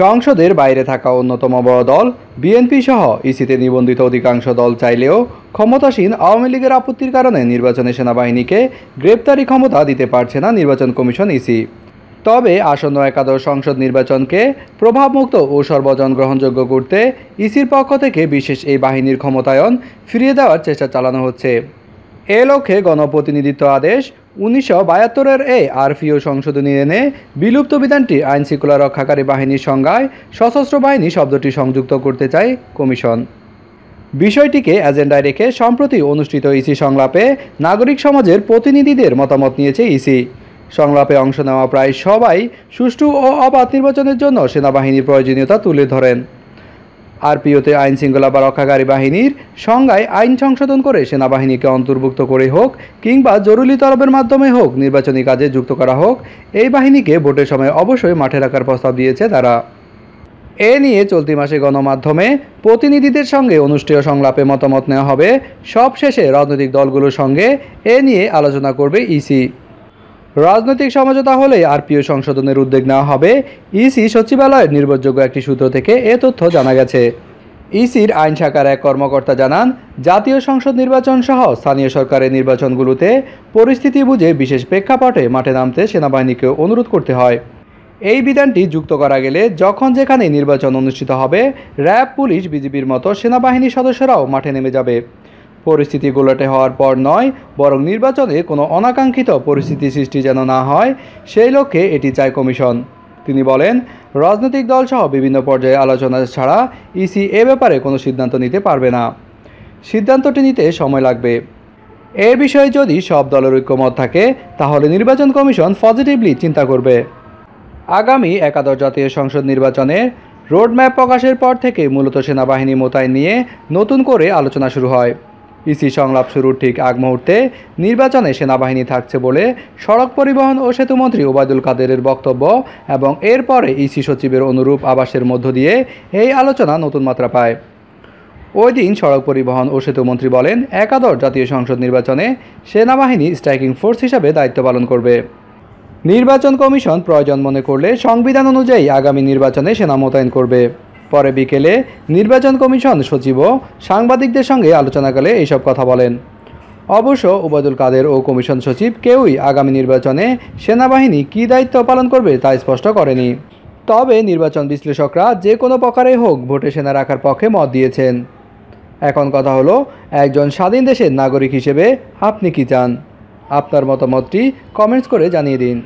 সংসদের বাইরে থাকা অন্যতম বড় দল বিএনপি সহ ইসিতে নিবন্ধিত অধিকাংশ দল চাইলেও ক্ষমতাসীন আওয়ামী লীগের আপত্তির কারণে নির্বাচনে সেনাবাহিনীকে গ্রেপ্তারি ক্ষমতা দিতে পারছে না নির্বাচন কমিশন ইসি। তবে আসন্ন একাদশ সংসদ নির্বাচনকে প্রভাবমুক্ত ও সর্বজন গ্রহণযোগ্য করতে ইসির পক্ষ থেকে বিশেষ এই বাহিনীর ক্ষমতায়ন ফিরিয়ে দেওয়ার চেষ্টা চালানো হচ্ছে। এ লক্ষ্যে গণপ্রতিনিধিত্ব আদেশ উনিশশো বাহাত্তরের এ আরপিও সংশোধনী এনে বিলুপ্ত বিধানটি আইন শৃঙ্খলা রক্ষাকারী বাহিনীর সংজ্ঞায় সশস্ত্র বাহিনী শব্দটি সংযুক্ত করতে চায় কমিশন। বিষয়টিকে এজেন্ডায় রেখে সম্প্রতি অনুষ্ঠিত ইসি সংলাপে নাগরিক সমাজের প্রতিনিধিদের মতামত নিয়েছে ইসি। সংলাপে অংশ নেওয়া প্রায় সবাই সুষ্ঠু ও অবাধ নির্বাচনের জন্য সেনাবাহিনীর প্রয়োজনীয়তা তুলে ধরেন। আরপিওতে আইন শৃঙ্খলা বা রক্ষাকারী বাহিনীর সংজ্ঞায় আইন সংশোধন করে সেনাবাহিনীকে অন্তর্ভুক্ত করে হোক কিংবা জরুরি তরফের মাধ্যমে হোক নির্বাচনী কাজে যুক্ত করা হোক, এই বাহিনীকে ভোটের সময় অবশ্যই মাঠে রাখার প্রস্তাব দিয়েছে তারা। এ নিয়ে চলতি মাসে গণমাধ্যমে প্রতিনিধিদের সঙ্গে অনুষ্ঠেয় সংলাপে মতামত নেওয়া হবে। সব শেষে রাজনৈতিক দলগুলোর সঙ্গে এ নিয়ে আলোচনা করবে ইসি। রাজনৈতিক সমঝোতা হলে আরপিও সংশোধনের উদ্যোগ নেওয়া হবে? ইসি সচিবালয়ের নির্ভরযোগ্য একটি সূত্র থেকে এ তথ্য জানা গেছে। ইসির আইন শাখার এক কর্মকর্তা জানান, জাতীয় সংসদ নির্বাচন সহ স্থানীয় সরকারের নির্বাচনগুলোতে পরিস্থিতি বুঝে বিশেষ প্রেক্ষাপটে মাঠে নামতে সেনাবাহিনীকে অনুরোধ করতে হয়। এই বিধানটি যুক্ত করা গেলে যখন যেখানে নির্বাচন অনুষ্ঠিত হবে, র্যাব, পুলিশ, বিজিবির মতো সেনাবাহিনীর সদস্যরাও মাঠে নেমে যাবে। পরিস্থিতি গোলাটে হওয়ার পর নয়, বরং নির্বাচনে কোনো অনাকাঙ্ক্ষিত পরিস্থিতি সৃষ্টি যেন না হয়, সেই লক্ষ্যে এটি চায় কমিশন। তিনি বলেন, রাজনৈতিক দলসহ বিভিন্ন পর্যায়ে আলোচনা ছাড়া ইসি এ ব্যাপারে কোনো সিদ্ধান্ত নিতে পারবে না। সিদ্ধান্তটি নিতে সময় লাগবে। এ বিষয়ে যদি সব দলের ঐক্যমত থাকে, তাহলে নির্বাচন কমিশন পজিটিভলি চিন্তা করবে। আগামী একাদশ জাতীয় সংসদ নির্বাচনে রোডম্যাপ প্রকাশের পর থেকে মূলত সেনাবাহিনী মোতায়েন নিয়ে নতুন করে আলোচনা শুরু হয়। ইসি সংলাপ শুরুর ঠিক আগ মুহূর্তে নির্বাচনে সেনাবাহিনী থাকছে বলে সড়ক পরিবহন ও সেতুমন্ত্রী ওবায়দুল কাদেরের বক্তব্য এবং এরপরে ইসি সচিবের অনুরূপ আবাসের মধ্য দিয়ে এই আলোচনা নতুন মাত্রা পায়। ওই দিন সড়ক পরিবহন ও সেতুমন্ত্রী বলেন, একাদশ জাতীয় সংসদ নির্বাচনে সেনাবাহিনী স্ট্রাইকিং ফোর্স হিসাবে দায়িত্ব পালন করবে। নির্বাচন কমিশন প্রয়োজন মনে করলে সংবিধান অনুযায়ী আগামী নির্বাচনে সেনা মোতায়েন করবে। পরে বিকেলে নির্বাচন কমিশন সচিবও সাংবাদিকদের সঙ্গে আলোচনাকালে এইসব কথা বলেন। অবশ্য ওবায়দুল কাদের ও কমিশন সচিব কেউই আগামী নির্বাচনে সেনাবাহিনী কী দায়িত্ব পালন করবে তা স্পষ্ট করেনি। তবে নির্বাচন বিশ্লেষকরা যে কোনো প্রকারে হোক ভোটে সেনা রাখার পক্ষে মত দিয়েছেন। এখন কথা হলো, একজন স্বাধীন দেশের নাগরিক হিসেবে আপনি কি চান? আপনার মতামতটি কমেন্টস করে জানিয়ে দিন।